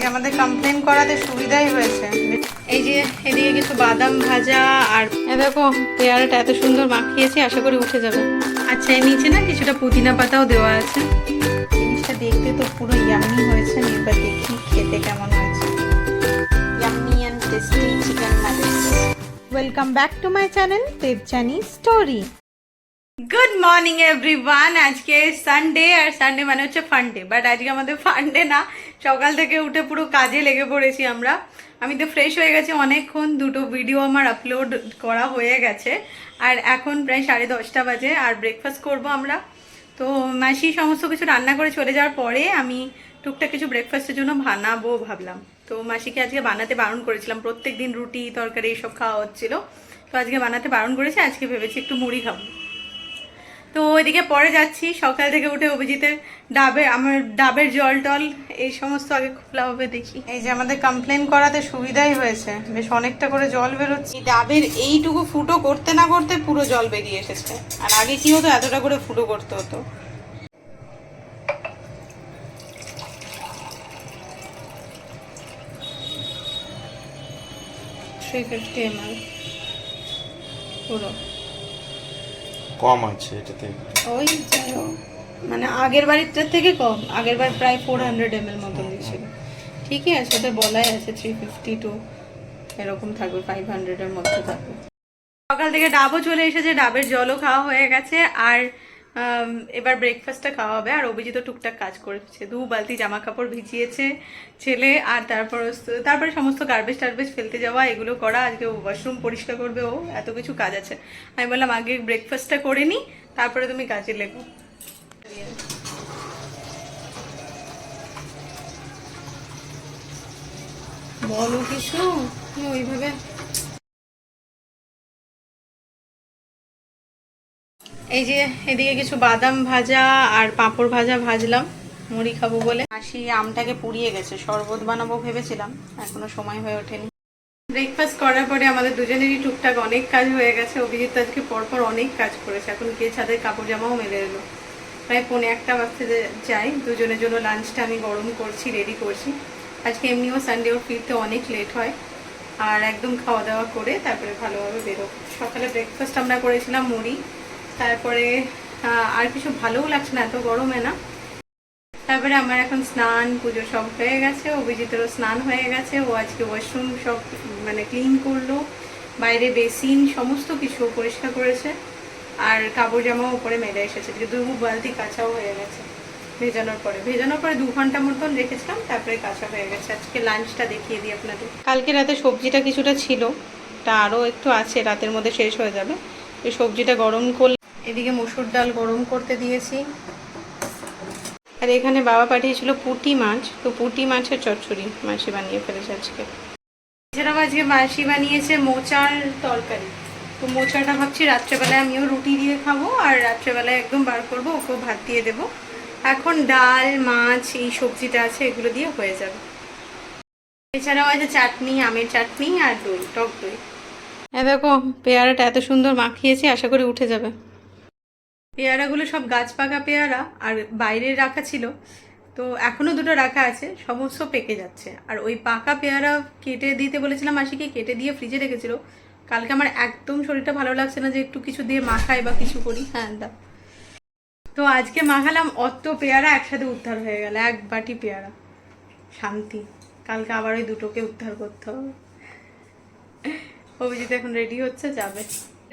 যে আমাদের কমপ্লেন করাতে সুবিধাই হয়েছে। এই যে এদিকে কিছু বাদাম ভাজা আর দেখো পেয়ারাটা এত সুন্দর মাখিয়েছি আশা করি উঠে যাবে। আচ্ছা এর নিচে না কিছুটা পুদিনা পাতাও দেওয়া আছে। জিনিসটা দেখতে তো পুরো ইয়ামি হয়েছে এবার দেখি খেতে কেমন হয়েছে। Yummy and tasty chicken welcome back to my channel Debjani story good morning everyone আজকে সানডে আর সানডে মানে হচ্ছে ফান্ডে বাট আজকে আমাদের ফান্ডে না। সকাল থেকে উঠে পুরো কাজে লেগে পড়েছি আমরা। আমি তো ফ্রেশ হয়ে গেছি অনেকক্ষণ, দুটো ভিডিও আমার আপলোড করা হয়ে গেছে। আর এখন প্রায় সাড়ে দশটা বাজে, আর ব্রেকফাস্ট করব আমরা। তো মাসি সমস্ত কিছু রান্না করে চলে যাওয়ার পরে আমি টুকটাক কিছু ব্রেকফাস্টের জন্য বানাবো ভাবলাম। তো মাসিকে আজকে বানাতে বারণ করেছিলাম। প্রত্যেক দিন রুটি, তরকারি, এইসব খাওয়া হচ্ছিল। তো আজকে বানাতে বারণ করেছি, আজকে ভেবেছি একটু মুড়ি খাব। তো ওইদিকে পরে যাচ্ছি। সকাল থেকে উঠে অভিজিতের ডাবের আমার ডাবের জল টল এই সমস্ত আগে খোলা হবে দেখি। এই যে আমাদের কমপ্লেন করাতে সুবিধাই হয়েছে। বেশ অনেকটা করে জল বেরোচ্ছে। ডাবের এইটুকু ফুটো করতে না করতে পুরো জল বেরিয়ে এসেছে। আর আগে কি হতো এতটা করে ফুটো করতে হতো। থ্রি ফিফটি এমএল পুরো। কম আছে এটাতে। ওই মানে আগের বাড়িটার থেকে কম। আগের বার প্রায় ফোর হান্ড্রেড এম এল মতন দিয়েছিল। ঠিকই আছে ওটা বলাই আছে থ্রি ফিফটি টু এরকম থাকবে ফাইভ হান্ড্রেডের মধ্যে থাকবে। সকাল থেকে ডাবও চলে এসেছে ডাবের জলও খাওয়া হয়ে গেছে। আর এবার ব্রেকফাস্টটা খাওয়া হবে আর অভিজিৎ টুকটাক কাজ করেছে। দু বালতি জামা কাপড় ভিজিয়েছে ছেলে আর তারপর তারপরে সমস্ত গার্বেজ টার্বেজ ফেলতে যাওয়া, এগুলো করা, আজকে ওয়াশরুম পরিষ্কার করবে, ও এত কিছু কাজ আছে। আমি বললাম, আগে ব্রেকফাস্টটা করে নিই তারপরে তুমি কাজে লেগো। বলো কিছু? ওইভাবে এই যে এদিকে কিছু বাদাম ভাজা আর পাঁপড় ভাজা ভাজলাম, মুড়ি খাব বলে। হাসি আমটাকে পুড়িয়ে গেছে, শরবত বানাবো ভেবেছিলাম, এখনও সময় হয়ে ওঠেনি। ব্রেকফাস্ট করার পরে আমাদের দুজনেরই টুকটাক অনেক কাজ হয়ে গেছে, অভিজিৎ আজকে পরপর অনেক কাজ করেছে, এখন গিয়ে ছাদের কাপড় জামাও মেলে এলো। প্রায় পৌনে একটা যে- যাই দুজনের জন্য লাঞ্চটা আমি গরম করছি রেডি করছি। আজকে এমনিও সানডে ফিরতে অনেক লেট হয়, আর একদম খাওয়া দাওয়া করে তারপরে ভালোভাবে বেরো সকালে ব্রেকফাস্ট আমরা করেছিলাম মুড়ি তারপরে আর কিছু ভালোও লাগছে না, এত গরমে না। তারপরে আমার এখন স্নান, পুজো সব হয়ে গেছে, অভিজিতেরও স্নান হয়ে গেছে, ও আজকে ওয়াশরুম সব মানে ক্লিন করল, বাইরে বেসিন, সমস্ত কিছু পরিষ্কার করেছে, আর কাপড় জামাও উপরে মেলে এসেছে দু বালতি কাঁচাও হয়ে গেছে, ভেজানোর পরে। ভেজানোর পরে দু ঘণ্টা মতন রেখেছিলাম, তারপরে কাঁচা হয়ে গেছে, আজকে লাঞ্চটা দেখিয়ে দিই আপনাদের। কালকে রাতে সবজিটা কিছুটা ছিল, তা আরও একটু আছে, রাতের মধ্যে শেষ হয়ে যাবে, এই সবজিটা গরম করলে এদিকে মসুর ডাল গরম করতে দিয়েছি। আর এখানে বাবা পাঠিয়েছিল পুঁটি মাছ। তো পুঁটি মাছের চচ্চড়ি মাসি বানিয়ে ফেলেছে আজকে। এছাড়াও আজকে মাসি বানিয়েছে মোচার তরকারি। তো মোচাটা ভাবছি রাত্রেবেলায় আমিও রুটি দিয়ে খাব আর রাত্রেবেলায় একদম বার করব, ওকেও ভাত দিয়ে দেবো। এখন ডাল, মাছ, এই সবজিটা আছে, এগুলো দিয়ে হয়ে যাবে। এছাড়াও আছে চাটনি, আমের চাটনি আর দই, টক দই। হ্যাঁ দেখো, পেয়ারাটা এত সুন্দর মাখিয়েছি, আশা করি উঠে যাবে। পেয়ারাগুলো সব গাছ পাকা পেয়ারা আর বাইরে রাখা ছিল। তো এখনও দুটো রাখা আছে, সমস্ত পেকে যাচ্ছে। আর ওই পাকা পেয়ারা কেটে দিতে বলেছিলাম মাসিকে, কেটে দিয়ে ফ্রিজে রেখেছিল। কালকে আমার একদম শরীরটা ভালো লাগছে না যে একটু কিছু দিয়ে মাখাই বা কিছু করি। হ্যাঁ দাও তো আজকে মাখালাম অত পেয়ারা, একসাথে উদ্ধার হয়ে গেল, এক বাটি পেয়ারা। শান্তি। কালকে আবার ওই দুটোকে উদ্ধার করতে হবে। অভিজিৎ এখন রেডি হচ্ছে, যাবে।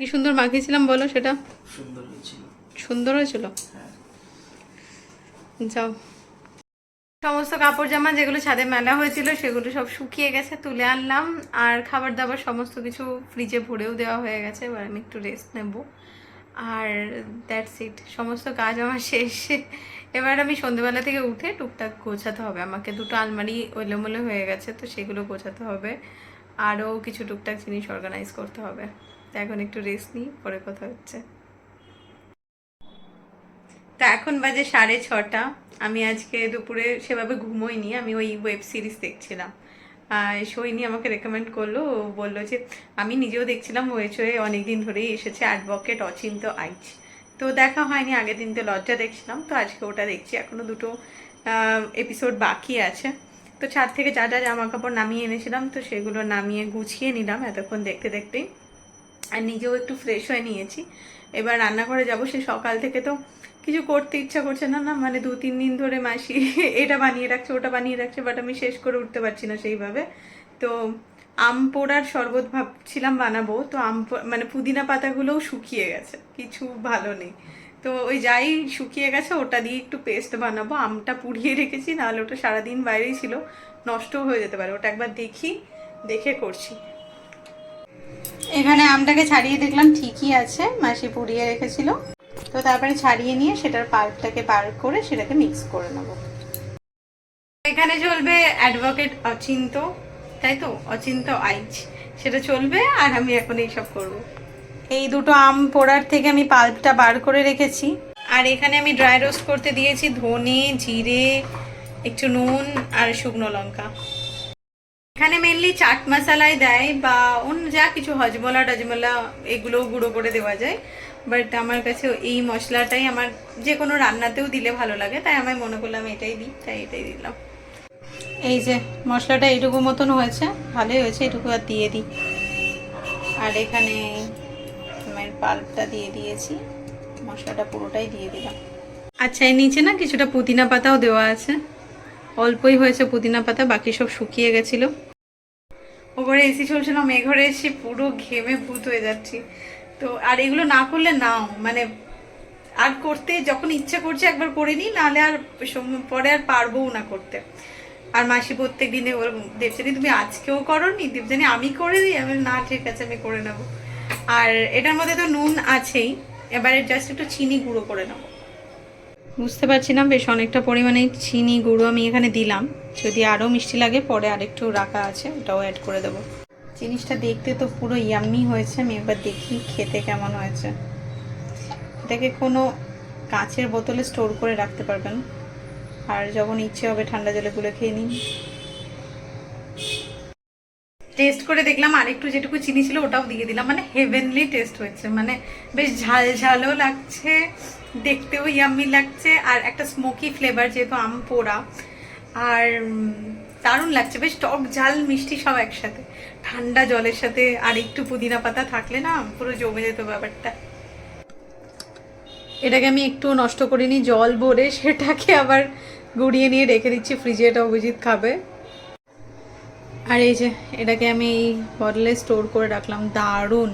কি সুন্দর মাখিয়েছিলাম বলো সেটা? সুন্দর হয়েছিল। সুন্দর হয়েছিল? যাও। সমস্ত কাপড় জামা যেগুলো ছাদে মেলা হয়েছিল সেগুলো সব শুকিয়ে গেছে তুলে আনলাম। আর খাবার দাবার সমস্ত কিছু ফ্রিজে ভরেও দেওয়া হয়ে গেছে এবার আমি একটু রেস্ট নেব। আর দ্যাটস ইট সমস্ত কাজ আমার শেষ। এবার আমি সন্ধ্যেবেলা থেকে উঠে টুকটাক গোছাতে হবে। আমাকে দুটো আলমারি এলোমেলো হয়ে গেছে তো সেগুলো গোছাতে হবে। আরও কিছু টুকটাক জিনিস অর্গানাইজ করতে হবে। তো এখন একটু রেস্ট নিই পরে কথা হচ্ছে। তা এখন বাজে সাড়ে ছটা। আমি আজকে দুপুরে সেভাবে ঘুমোইনি, আমি ওই ওয়েব সিরিজ দেখছিলাম। সৈনি আমাকে রেকমেন্ড করল বলল যে, আমি নিজেও দেখছিলাম হয়েছে অনেকদিন ধরেই এসেছে অ্যাডভোকেট অচিন্ত আইচ। তো দেখা হয়নি, আগের দিন তো লজ্জা দেখছিলাম, তো আজকে ওটা দেখছি, এখনও দুটো এপিসোড বাকি আছে। তো ছাদ থেকে যা যা জামা কাপড় নামিয়ে এনেছিলাম, তো সেগুলো নামিয়ে গুছিয়ে নিলাম এতক্ষণ দেখতে দেখতেই। আর নিজেও একটু ফ্রেশ হয়ে নিয়েছি। এবার রান্নাঘরে যাব, সে সকাল থেকে তো কিছু করতে ইচ্ছা করছে না না মানে দু, তিন দিন ধরে মাসি এটা বানিয়ে রাখছে, ওটা বানিয়ে রাখছে বাট আমি শেষ করে উঠতে পারছি না সেইভাবে। তো আম পোড়ার শরবত ভাবছিলাম বানাবো, তো আম মানে পুদিনা পাতাগুলোও শুকিয়ে গেছে, কিছু ভালো নেই। তো ওই যাই শুকিয়ে গেছে, ওটা দিয়ে একটু পেস্ট বানাবো, আমটা পুড়িয়ে রেখেছি, নাহলে ওটা সারাদিন বাইরেই ছিল, নষ্টও হয়ে যেতে পারে। ওটা একবার দেখি, দেখে করছি। এখানে আমটাকে ছাড়িয়ে দেখলাম ঠিকই আছে, মাসি পুড়িয়ে রেখেছিল। তো তারপরে ছাড়িয়ে নিয়ে সেটার পাল্পটাকে বার করে সেটাকে মিক্স করে নেব। এখানে চলবে অ্যাডভোকেট অচিন্ত তাই তো? অচিন্ত আইচ। সেটা চলবে আর আমি এখন এইসব করব। এই দুটো আম পোড়ার থেকে আমি পাল্পটা বার করে রেখেছি। আর এখানে আমি ড্রাই রোস্ট করতে দিয়েছি ধনে, জিরে, একটু নুন আর শুকনো লঙ্কা। এখানে মেনলি চাট মশালাই দেয় বা অন্য যা কিছু হজমলা টজমলা এগুলো গুঁড়ো করে দেওয়া যায়। বাট আমার কাছে এই মশলাটাই আমার যে কোনো রান্নাতেও দিলে ভালো লাগে, তাই আমি মনে করলাম এটাই দিই, তাই এটাই দিলাম। এই যে মশলাটা এইটুকু মতন হয়েছে, ভালোই হয়েছে, এটুকু আর দিয়ে দিই। আর এখানে আমার পাল্পটা দিয়ে দিয়েছি, মশলাটা পুরোটাই দিয়ে দিলাম। আচ্ছা এর নিচে না কিছুটা পুদিনা পাতাও দেওয়া আছে। অল্পই হয়েছে পুদিনা পাতা, বাকি সব শুকিয়ে গেছিল। ওপরে এসি চলছিল মেঘরে এসে পুরো ঘেমে ভূত হয়ে যাচ্ছি। তো, আর এগুলো না করলে নাও মানে আর করতে যখন ইচ্ছে করছে একবার করে নিই, নাহলে আর পরে আর পারবোও না করতে। আর মাসি প্রত্যেক দিনে ওর দেবজানি তুমি আজকেও করো নি দেবজানি আমি করে দিই? আমি না, ঠিক আছে, আমি করে নেব। আর এটার মধ্যে তো নুন আছেই, এবারে জাস্ট একটু চিনি গুঁড়ো করে নেব। বুঝতে পারছি না বেশ অনেকটা পরিমাণে চিনি গুঁড়ো আমি এখানে দিলাম। যদি আরও মিষ্টি লাগে, পরে আরেকটু রাখা আছে, ওটাও অ্যাড করে দেবো। জিনিসটা দেখতে তো পুরো ইয়াম্মি হয়েছে। আমি এবার দেখি খেতে কেমন হয়েছে। এটাকে কোনো কাঁচের বোতলে স্টোর করে রাখতে পারবেন। আর যখন ইচ্ছে হবে ঠান্ডা জলে গুলে খেয়ে নিন। টেস্ট করে দেখলাম আরেকটু যেটুকু চিনি ছিল ওটাও দিয়ে দিলাম। মানে হেভেনলি টেস্ট হয়েছে। মানে বেশ ঝাল ঝালও লাগছে, দেখতেও ইয়াম্মি লাগছে। আর একটা স্মোকি ফ্লেভার যেহেতু আম পোড়া। আর দারুণ লাগছে। বেশ টক ঝাল মিষ্টি সব একসাথে। ঠান্ডা জলের সাথে আর একটু পুদিনা পাতা থাকলে না পুরো জমে যেত ব্যাপারটা। এটাকে আমি একটু নষ্ট করিনি, জল ভরে সেটাকে আবার গুড়িয়ে নিয়ে রেখে দিচ্ছি, ফ্রিজে এটা অভিজিৎ খাবে। আর এই যে, এটাকে আমি এই বটলে স্টোর করে রাখলাম, দারুণ।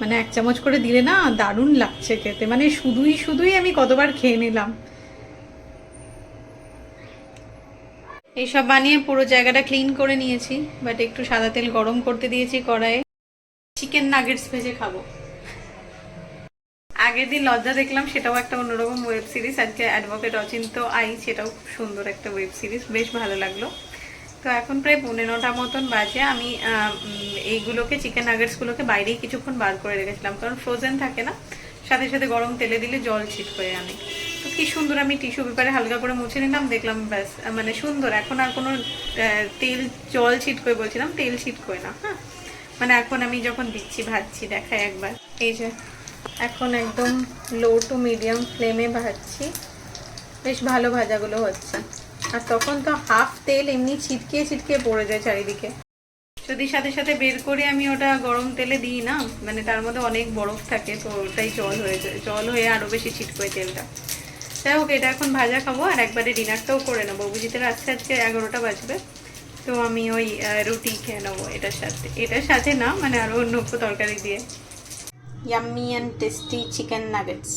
মানে এক চামচ করে দিলে না দারুণ লাগছে খেতে। মানে শুধুই শুধুই আমি কতবার খেয়ে নিলাম। এইসব বানিয়ে পুরো জায়গাটা ক্লিন করে নিয়েছি বাট একটু সাদা তেল গরম করতে দিয়েছি কড়াইয়ে। চিকেন নাগেটস ভেজে খাব। আগের দিন লজ্জা দেখলাম, সেটাও একটা অন্যরকম ওয়েব সিরিজ আজকে অ্যাডভোকেট অচিন্ত আই, সেটাও খুব সুন্দর একটা ওয়েব সিরিজ বেশ ভালো লাগল। তো এখন প্রায় পনেরোটা মতন বাজে, আমি এইগুলোকে চিকেন নাগেটসগুলোকে বাইরেই কিছুক্ষণ বার করে রেখেছিলাম, কারণ ফ্রোজেন থাকে না। সাথে সাথে গরম তেলে দিলে জল ছিট হয়ে আনে। তো কি সুন্দর আমি টিস্যু পেপারে হালকা করে মুছে নিলাম, দেখলাম ব্যাস মানে সুন্দর। এখন আর কোনো তেল, জল ছিটকোয় বলছিলাম, তেল ছিটকোয় না হ্যাঁ? মানে এখন আমি যখন দিচ্ছি, ভাজছি, দেখাই একবার। এই যে, এখন একদম লো টু মিডিয়াম ফ্লেমে ভাজছি। বেশ ভালো ভাজাগুলো হচ্ছে। আর তখন তো হাফ তেল এমনি ছিটকে ছিটকে পড়ে যায় চারিদিকে। যদি সাথে সাথে বের করে আমি ওটা গরম তেলে দিই না মানে তার মধ্যে অনেক বরফ থাকে তো ওটাই জল হয়ে যায় জল হয়ে আরও বেশি ছিটকোয় তেলটা। যাই হোক এটা এখন ভাজা খাব আর একবারে ডিনারটাও করে নেব। বুঝিতে আসছে আজকে এগারোটা বাজবে তো আমি ওই রুটি খেয়ে নেব এটার সাথে। এটার সাথে না মানে আরও অন্য তরকারি দিয়ে। Yummy and tasty chicken nuggets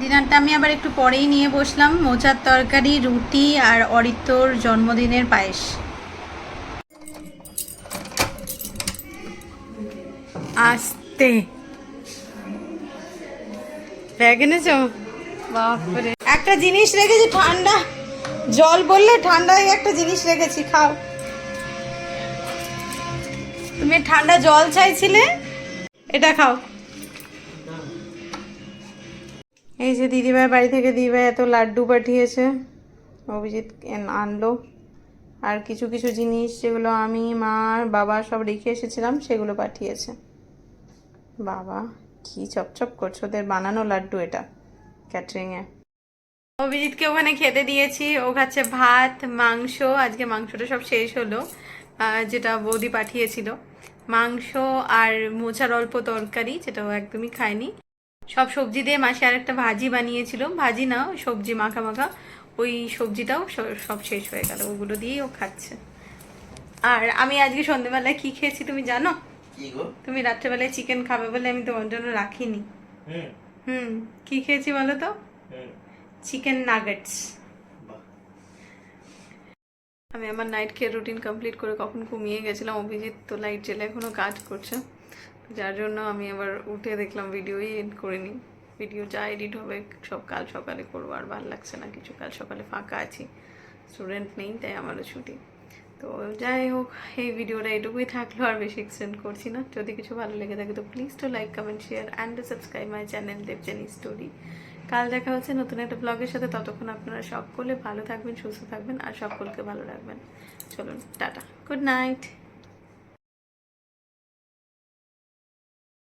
ডিনারটা আমি আবার একটু পরেই নিয়ে বসলাম। মোচার তরকারি রুটি আর অরিত্তর জন্মদিনের পায়েস। আস্তে। ব্যাগ এনেছো? বাপরে। একটা জিনিস রেখেছি ঠান্ডা। জল বললে ঠান্ডায় একটা জিনিস রেখেছি খাও। তুমি ঠান্ডা জল চাইছিলে এটা খাও। এই যে দিদিভাই বাড়ি থেকে দিদিভাই এত লাড্ডু পাঠিয়েছে। অভিজিৎ আনলো। আর কিছু কিছু জিনিস যেগুলো আমি মা আর বাবা সব রেখে এসেছিলাম সেগুলো পাঠিয়েছে। বাবা, কি চপচপ করছ ওদের বানানো লাড্ডু এটা, ক্যাটারিংয়ে। অভিজিৎকে ওখানে খেতে দিয়েছি, ও খাচ্ছে ভাত, মাংস, আজকে মাংসটা সব শেষ হলো যেটা বৌদি পাঠিয়েছিল। মাংস আর মোচার অল্প তরকারি, যেটা ও একদমই খায়নি। সব সবজি দিয়ে মাসে আর একটা ভাজি বানিয়েছিল। ভাজি না সবজি মাখা মাখা, ওই সবজিটাও সব শেষ হয়ে গেল, ওগুলো দিয়েই ও খাচ্ছে। আর আমি আজকে সন্ধ্যেবেলায় কি খেয়েছি তুমি জানো? কি গো? তুমি রাত্রেবেলায় চিকেন খাবে বলে আমি তোমার জন্য রাখিনি। হুম। হুম কি খেয়েছি বলো তো? হুম। চিকেন নাগেটস আমি আমার নাইট কেয়ার রুটিন কমপ্লিট করে কখন ঘুমিয়ে গেছিলাম অভিজিৎ তো লাইট জেলে এখনও কাজ করছে। যার জন্য আমি আবার উঠে দেখলাম ভিডিওই এড করিনি। ভিডিও যা এডিট হবে সব কাল সকালে করব আর ভালো লাগছে না কিছু কাল সকালে ফাঁকা আছি। স্টুডেন্ট নেই তাই আমারও ছুটি। তো যাই হোক এই ভিডিওটা এটুকুই থাকল, আর বেশি এক্সটেন্ড করছি না। যদি কিছু ভালো লেগে থাকে, তো please to like comment share and subscribe my channel Debjani story কাল দেখা হচ্ছে নতুন একটা ব্লগের সাথে। ততক্ষণ আপনারা সকলে ভালো থাকবেন, সুস্থ থাকবেন, আর সকলকে ভালো রাখবেন। চলুন, টাটা। Good night